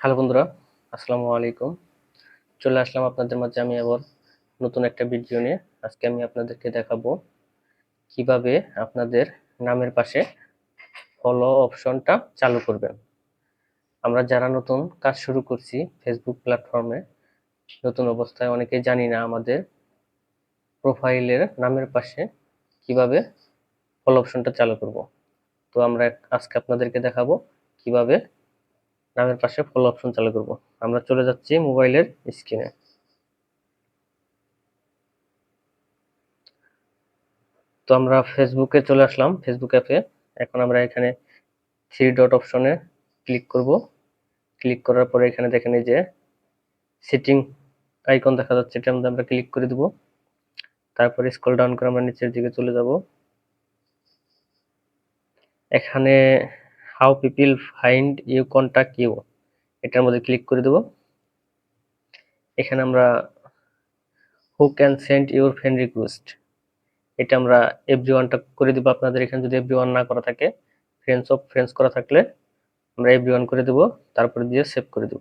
Hello বন্ধুরা, আসসালামু আলাইকুম। চলে আসলাম আপনাদের মাঝে আমি আবার নতুন একটা ভিডিও নিয়ে। আজকে আমি আপনাদেরকে দেখাবো কীভাবে আপনাদের নামের পাশে ফলো অপশনটা চালু করবেন। আমরা যারা নতুন কাজ শুরু করছি ফেসবুক প্ল্যাটফর্মে নতুন অবস্থায় অনেকেই জানি না আমাদের প্রোফাইলের নামের পাশে কীভাবে ফলো অপশনটা চালু করব। তো আমরা আজকে আপনাদেরকে দেখাবো কীভাবে নামের পাশে ফলো অপশন চালু করব। আমরা চলে যাচ্ছি মোবাইলের স্ক্রিনে তো আমরা ফেসবুকে চলে আসলাম। ফেসবুক অ্যাপে এখন আমরা এখানে থ্রি ডট অপশনে ক্লিক করব। ক্লিক করার পরে এখানে দেখেন এই যে সেটিং আইকন দেখা যাচ্ছে মধ্যে আমরা ক্লিক করে দেব। তারপরে স্ক্রল ডাউন করে আমরা নিচের দিকে চলে যাব। এখানে how people find you contact you এটার মধ্যে ক্লিক করে দেব। এখানে আমরা who can send your friend request এটা আমরা এভরি ওয়ানটা করে দিব আপনাদের। এখানে যদি এভরি ওয়ান না করা থাকে ফ্রেন্ডস অফ ফ্রেন্ডস করা থাকলে আমরা এভরি ওয়ান করে দেব। তারপরে দিয়ে সেভ করে দেব।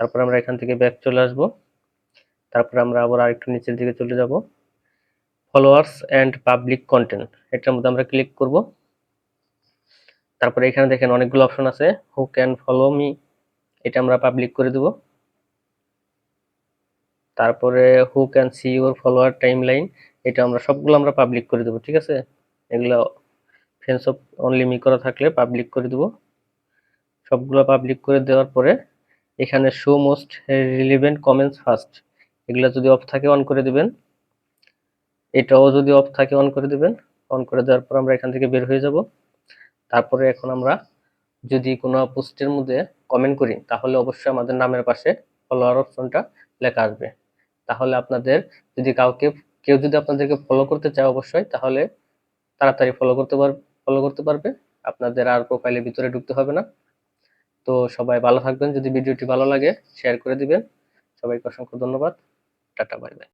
তারপর আমরা এখান থেকে ব্যাক চলে আসব। তারপরে আমরা আবার আরেকটু নিচের দিকে চলে যাব। ফলোয়ার্স অ্যান্ড পাবলিক কন্টেন্ট এটার মধ্যে আমরা ক্লিক করব। তারপরে এখানে দেখেন অনেকগুলো অপশন আছে। হু ক্যান ফলো মি এটা আমরা পাবলিক করে দেব। তারপরে who can see your follower timeline এটা আমরা সবগুলো আমরা পাবলিক করে দেবো, ঠিক আছে? এগুলো ফ্রেন্ডস অফ অনলি মি করা থাকলে পাবলিক করে দেবো। সবগুলো পাবলিক করে দেওয়ার পরে এখানে show most relevant comments first এগুলো যদি অফ থাকে অন করে দিবেন। এটাও যদি অফ থাকে অন করে দিবেন। অন করে দেওয়ার পর আমরা এখান থেকে বের হয়ে যাব। তারপরে এখন আমরা যদি কোনো পোস্টের মধ্যে কমেন্ট করি, তাহলে অবশ্যই আমাদের নামের পাশে ফলোয়ার অপশনটা লেখা আসবে। তাহলে আপনাদের যদি কাউকে, কেউ যদি আপনাদেরকে ফলো করতে চায় অবশ্যই, তাহলে তাড়াতাড়ি ফলো করতে পার ফলো করতে পারবে। আপনাদের আর প্রোফাইলের ভিতরে ঢুকতে হবে না। তো সবাই ভালো থাকবেন। যদি ভিডিওটি ভালো লাগে শেয়ার করে দিবেন। সবাইকে অসংখ্য ধন্যবাদ। Tata bye bye